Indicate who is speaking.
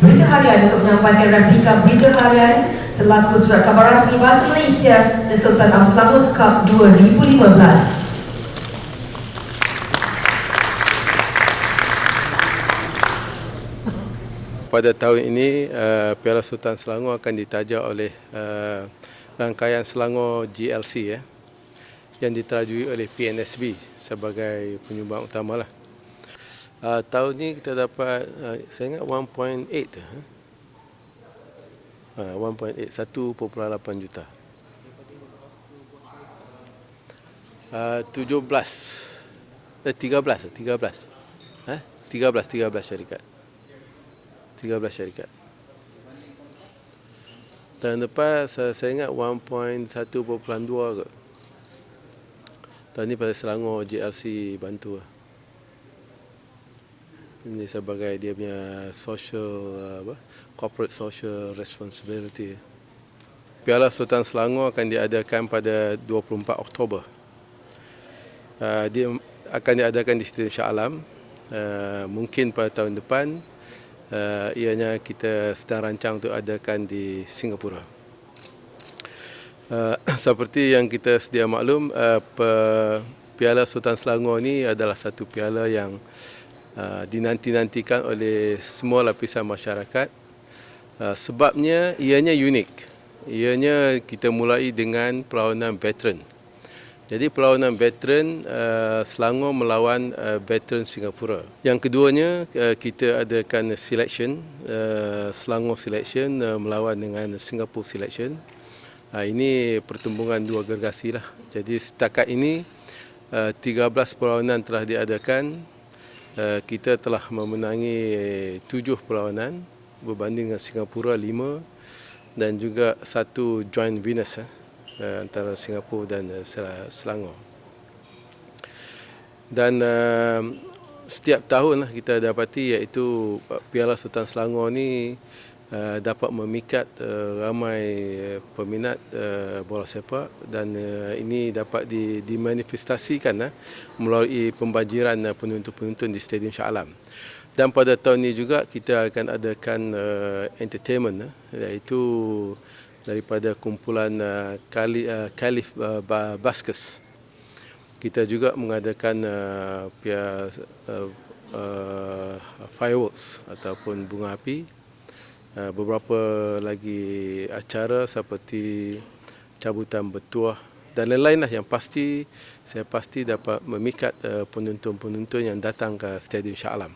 Speaker 1: Berita Harian untuk menyampaikan replika Berita Harian selaku surat khabar rasmi bahasa Malaysia The Sultan Selangor Cup 2015.
Speaker 2: Pada tahun ini, uh, Piala Sultan Selangor akan ditaja oleh uh, rangkaian Selangor GLC ya, yang diterajui oleh PNSB sebagai penyumbang utama lah. Uh, tahun ini kita dapat, uh, saya ingat 1.8 uh, 1.8, 1.8 juta. Uh, 17 eh, 13 13 eh 13 13 syarikat 13 syarikat. Tahun depan saya, saya ingat 1.1.2 ke. Tahun ni pada Selangor GLC bantu lah. Ini sebagai dia punya social apa corporate social responsibility. Piala Sultan Selangor akan diadakan pada 24 Oktober. Uh, dia akan diadakan di Stadium Shah Alam. Uh, mungkin pada tahun depan uh, ianya kita sedang rancang untuk adakan di Singapura. Uh, seperti yang kita sedia maklum, uh, Piala Sultan Selangor ini adalah satu piala yang uh, dinanti-nantikan oleh semua lapisan masyarakat. Uh, sebabnya ianya unik. Ianya kita mulai dengan perlawanan veteran. Jadi perlawanan veteran uh, Selangor melawan uh, veteran Singapura. Yang keduanya uh, kita adakan selection uh, Selangor selection uh, melawan dengan Singapore selection. Uh, ini pertumbungan dua gergasi lah. Jadi setakat ini uh, 13 perlawanan telah diadakan. Uh, kita telah memenangi tujuh perlawanan berbanding dengan Singapura lima dan juga satu joint winners. Uh uh, antara Singapura dan uh, Selangor. Dan setiap tahun kita dapati iaitu Piala Sultan Selangor ni uh, dapat memikat uh, ramai peminat uh, bola sepak dan uh, ini dapat di, dimanifestasikan uh, melalui pembajiran uh, penonton-penonton di Stadium Shah Alam. Dan pada tahun ini juga kita akan adakan uh, entertainment uh, iaitu daripada kumpulan uh, Kali, uh, uh, Baskes. Kita juga mengadakan uh, pia, uh, uh, fireworks ataupun bunga api. Uh, beberapa lagi acara seperti cabutan bertuah dan lain-lain lah yang pasti saya pasti dapat memikat uh, penonton-penonton yang datang ke Stadium Shah Alam.